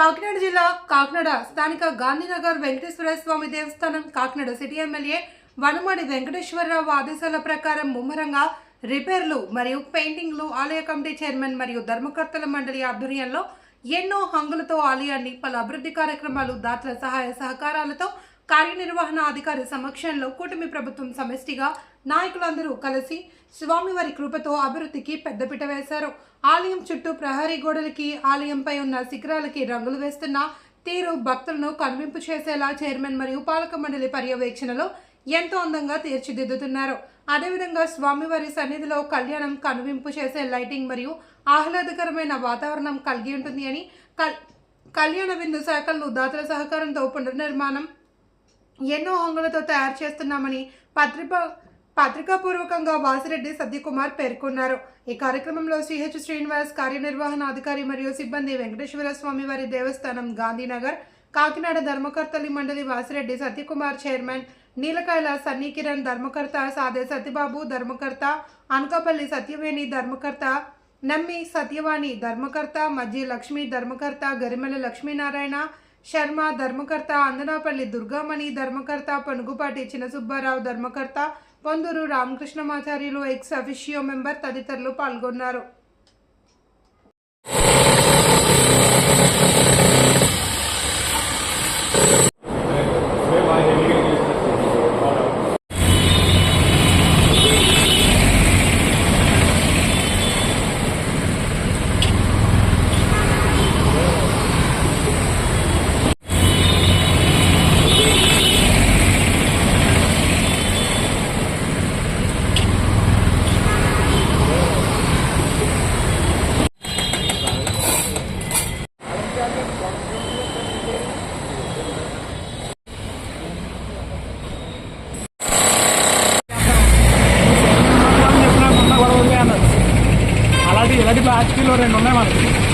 కాకినాడ జిల్లా కాకినాడ స్థానిక Gandhinagar Venkateswara Swamy Devasthanam Kakinada city MLA Vanamadi Venkateswararao ఆదేశాల ప్రకారం ముమ్మరంగా రిపేర్లు మరియు పెయింటింగ్లు ఆలయ కమిటీ చైర్మన్ మరియు ధర్మకర్తల మండలి ఆధ్వర్యంలో ఎన్నో హంగులతో ఆలయాన్ని పలు అభివృద్ధి కార్యక్రమాలు దాతల సహాయ సహకారాలతో కార్యనిర్వహణ అధికారి సమక్షంలో కూటమి ప్రభుత్వం సమిష్టిగా నాయకులందరూ కలిసి స్వామివారి కృపతో అభివృద్ధికి పెద్దపీట వేశారు. ఆలయం చుట్టూ ప్రహరీ గోడలకి ఆలయంపై ఉన్న శిఖరాలకి రంగులు వేస్తున్న తీరు భక్తులను కనువింపు చేసేలా చైర్మన్ మరియు పాలక మండలి పర్యవేక్షణలో ఎంతో అందంగా తీర్చిదిద్దుతున్నారు. అదేవిధంగా స్వామివారి సన్నిధిలో కళ్యాణం కనువింపు చేసే లైటింగ్ మరియు ఆహ్లాదకరమైన వాతావరణం కలిగి ఉంటుంది అని కల్ కళ్యాణ విందు శాఖలు దాతల సహకారంతో పునర్నిర్మాణం ఎన్నో హంగులతో తయారు చేస్తున్నామని పత్రిక పత్రికాపూర్వకంగా వాసిరెడ్డి సత్యకుమార్ పేర్కొన్నారు. ఈ కార్యక్రమంలో సిహెచ్ శ్రీనివాస్ కార్యనిర్వహణ అధికారి మరియు సిబ్బంది వెంకటేశ్వర స్వామి వారి దేవస్థానం గాంధీనగర్ కాకినాడ ధర్మకర్తలి మండలి వాసిరెడ్డి సత్యకుమార్ చైర్మన్ నీలకాయల సన్నీ కిరణ్ ధర్మకర్త సాదే సత్యబాబు ధర్మకర్త అనకాపల్లి సత్యవేణి ధర్మకర్త నమ్మి సత్యవాణి ధర్మకర్త మజ్జి లక్ష్మి ధర్మకర్త గరిమెల లక్ష్మీనారాయణ శర్మ ధర్మకర్త అందనాపల్లి దుర్గామణి ధర్మకర్త పనుగుపాటి చిన్నసుబ్బారావు ధర్మకర్త Ponduru Ramakrishnamacharyulu ex officio member తదితరులు పాల్గొన్నారు. ఒకటి ప్లాస్టిక్లో రెండు ఉన్నాయి మనకి.